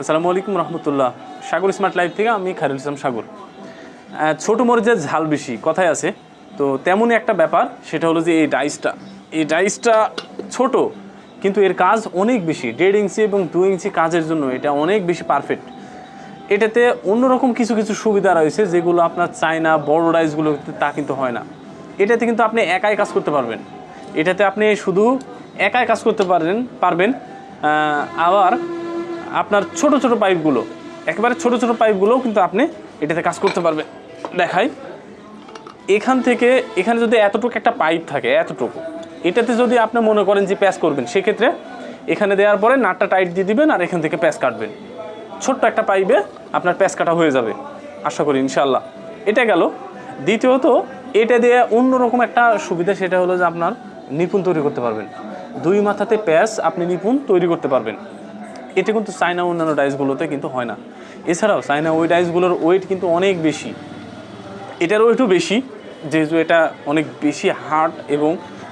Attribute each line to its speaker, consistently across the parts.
Speaker 1: আসসালামু আলাইকুম রহমতুল্লাহ। সাগর smart life থেকে আমি খায়রুল ইসলাম সাগর। ছোট মরিচের ঝাল বেশি, কথায় আছে। তো তেমনই একটা ব্যাপার, সেটা হলো যে এই ডাইসটা এই ডাইসটা ছোট, কিন্তু এর কাজ অনেক বেশি, দেড় ইঞ্চি এবং দু ইঞ্চি কাজের জন্য এটা অনেক বেশি পারফেক্ট এটাতে অন্যরকম কিছু কিছু সুবিধা রয়েছে, যেগুলো আপনার চায়না বড় ডাইসগুলো তা কিন্তু হয় না। এটাতে কিন্তু আপনি একাই কাজ করতে পারবেন। এটাতে আপনি শুধু একাই কাজ করতে পারবেন। পারবেন আবার আপনার ছোট ছোট পাইপগুলো, একেবারে ছোট ছোট পাইপগুলোও কিন্তু আপনি এটাতে কাজ করতে পারবেন। দেখাই, এখান থেকে এখানে যদি এতটুকু একটা পাইপ থাকে, এতটুকু, এটাতে যদি আপনি মনে করেন যে প্যাচ করবেন, সেক্ষেত্রে এখানে দেওয়ার পরে নাটটা টাইট দিয়ে দিবেন আর এখান থেকে প্যাচ কাটবেন। ছোট্ট একটা পাইপে আপনার প্যাচ কাটা হয়ে যাবে, আশা করি ইনশাল্লাহ এটা গেল। দ্বিতীয়ত, এটা দিয়ে অন্যরকম একটা সুবিধা সেটা হলো যে আপনার নিপুণ তৈরি করতে পারবেন। দুই মাথাতে প্যাচ আপনি নিপুণ তৈরি করতে পারবেন। এটা কিন্তু চায়না অন্যান্য ডাইসগুলোতে কিন্তু হয় না। এছাড়াও চায়না ওই ডাইসগুলোর ওয়েট কিন্তু অনেক বেশি। এটার ওয়েটও বেশি, যেহেতু এটা অনেক বেশি হার্ড এবং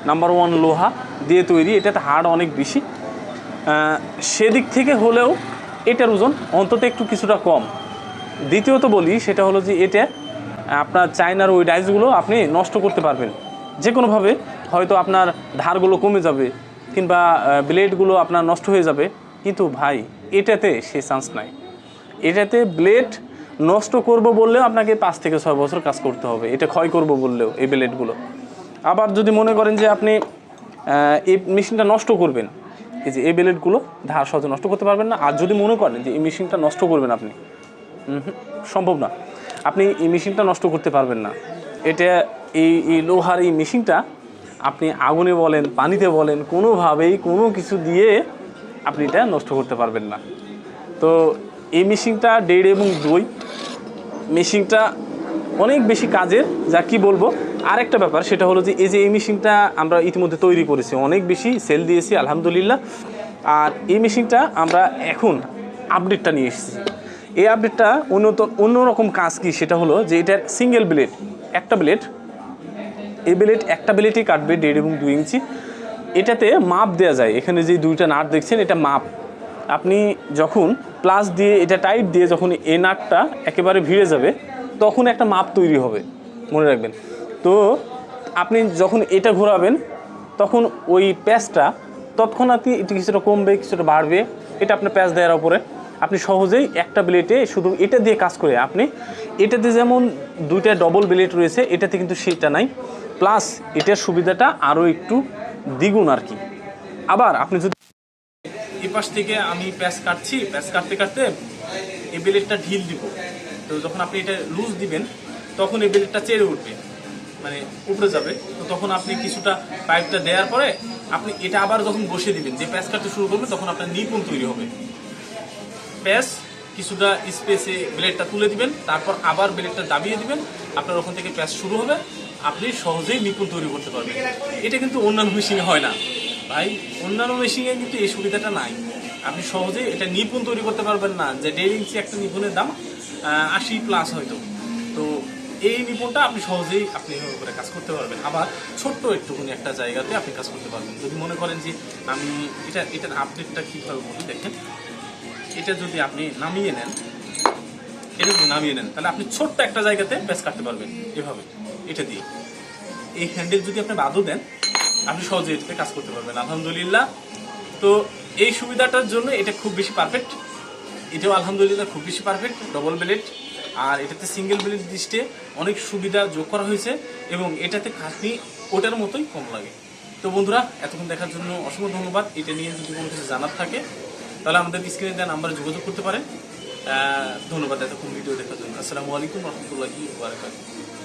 Speaker 1: নাম্বার ওয়ান লোহা দিয়ে তৈরি, এটাতে হার্ড অনেক বেশি। সেদিক থেকে হলেও এটার ওজন অন্তত একটু কিছুটা কম। দ্বিতীয়ত বলি, সেটা হলো যে এটা আপনার চায়নার ওই ডাইসগুলো আপনি নষ্ট করতে পারবেন। যে কোনোভাবে হয়তো আপনার ধারগুলো কমে যাবে, কিংবা ব্লেডগুলো আপনার নষ্ট হয়ে যাবে। কিন্তু ভাই, এটাতে সে চান্স নাই। এটাতে ব্লেড নষ্ট করব বললেও আপনাকে পাঁচ থেকে ছয় বছর কাজ করতে হবে। এটা ক্ষয় করব বললেও এই ব্লেডগুলো আবার যদি মনে করেন যে আপনি এই মেশিনটা নষ্ট করবেন, এই যে এই ব্লেডগুলো ধার সহজে নষ্ট করতে পারবেন না। আর যদি মনে করেন যে এই মেশিনটা নষ্ট করবেন আপনি সম্ভব না। আপনি এই মেশিনটা নষ্ট করতে পারবেন না। এটা এই এই লোহার এই মেশিনটা আপনি আগুনে বলেন, পানিতে বলেন, কোনোভাবেই কোনো কিছু দিয়ে আপনি এটা নষ্ট করতে পারবেন না। তো এই মেশিনটা দেড় এবং দুই। মেশিনটা অনেক বেশি কাজের, যা কি বলব? আরেকটা ব্যাপার, সেটা হলো যে এই যে এই মেশিনটা আমরা ইতিমধ্যে তৈরি করেছি, অনেক বেশি সেল দিয়েছি, আলহামদুলিল্লাহ। আর এই মেশিনটা আমরা এখন আপডেটটা নিয়ে এসেছি। এই আপডেটটা উন্নত, অন্যরকম কাজ কি? সেটা হলো যে এটার সিঙ্গেল ব্লেড একটা ব্লেড এই ব্লেড একটা ব্লেডই কাটবে দেড় এবং দুই ইঞ্চি। এটাতে মাপ দেওয়া যায়। এখানে যে দুইটা নাট দেখছেন, এটা মাপ। আপনি যখন প্লাস দিয়ে এটা টাইট দিয়ে যখন এ নাটটা একেবারে ভিড়ে যাবে, তখন একটা মাপ তৈরি হবে। মনে রাখবেন। তো আপনি যখন এটা ঘোরাবেন, তখন ওই প্যাচটা তৎক্ষণাৎই একটু কিছুটা কমবে, কিছুটা বাড়বে। এটা আপনার প্যাচ দেওয়ার উপরে। আপনি সহজেই একটা ব্লেটে শুধু এটা দিয়ে কাজ করে আপনি এটাতে যেমন দুইটা ডবল ব্লেড রয়েছে, এটাতে কিন্তু সেটা নাই। প্লাস এটার সুবিধাটা আরও একটু দ্বিগুণ আর কি। আবার আপনি যদি এই পাশ থেকে আমি প্যাচ কাটছি, প্যাচ কাটতে কাটতে এই ব্লেডটা ঢিল দিব। তো যখন আপনি এটা লুজ দিবেন, তখন এই ব্লেডটা চেড়ে উঠবে মানে উপরে যাবে। তো তখন আপনি কিছুটা পাইপটা দেওয়ার পরে আপনি এটা আবার যখন বসিয়ে দিবেন, যে প্যাচ কাটতে শুরু করবে, তখন আপনার নিপুণ তৈরি হবে। প্যাচ কিছুটা স্পেসে ব্লেডটা তুলে দিবেন, তারপর আবার ব্লেডটা দাবিয়ে দিবেন। আপনার ওখান থেকে প্যাচ শুরু হবে। আপনি সহজেই নিপুণ তৈরি করতে পারবেন। এটা কিন্তু অন্যান্য মেশিনে হয় না। ভাই, অন্যান্য মেশিনে কিন্তু এই সুবিধাটা নাই। আপনি সহজেই এটা নিপুণ তৈরি করতে পারবেন না। যে দেড় ইঞ্চি একটা নিপুণের দাম আশি প্লাস হয়তো। তো এই নিপুণটা আপনি সহজেই আপনি করে কাজ করতে পারবেন। আবার ছোট্ট একটুখানি একটা জায়গাতে আপনি কাজ করতে পারবেন। যদি মনে করেন যে আমি এটা, এটার আপডেটটা কীভাবে বলি, দেখেন। এটা যদি আপনি নামিয়ে নেন এটা নামিয়ে নেন। তাহলে আপনি ছোট্ট একটা জায়গাতে প্যাচ কাটতে পারবেন এভাবে, এটা দিয়ে। এই হ্যান্ডেল যদি আপনি বাদও দেন, আপনি সহজে এটাতে কাজ করতে পারবেন। আলহামদুলিল্লাহ, তো এই সুবিধাটার জন্য এটা খুব বেশি পারফেক্ট এটাও আলহামদুলিল্লাহ খুব বেশি পারফেক্ট ডবল ব্লেড আর এটাতে সিঙ্গেল ব্লেড দৃষ্টে অনেক সুবিধা যোগ করা হয়েছে এবং এটাতে খাটনি ওটার মতোই কম লাগে। তো বন্ধুরা, এতক্ষণ দেখার জন্য অসংখ্য ধন্যবাদ। এটা নিয়ে যদি কোনো কিছু জানার থাকে, তাহলে আমাদের স্ক্রিনে দেওয়া নাম্বারে যোগাযোগ করতে পারেন। ধন্যবাদ এতক্ষণ ভিডিও দেখার জন্য। আসসালামু আলাইকুম রহমতুল্লাহি বারাকাতুহু।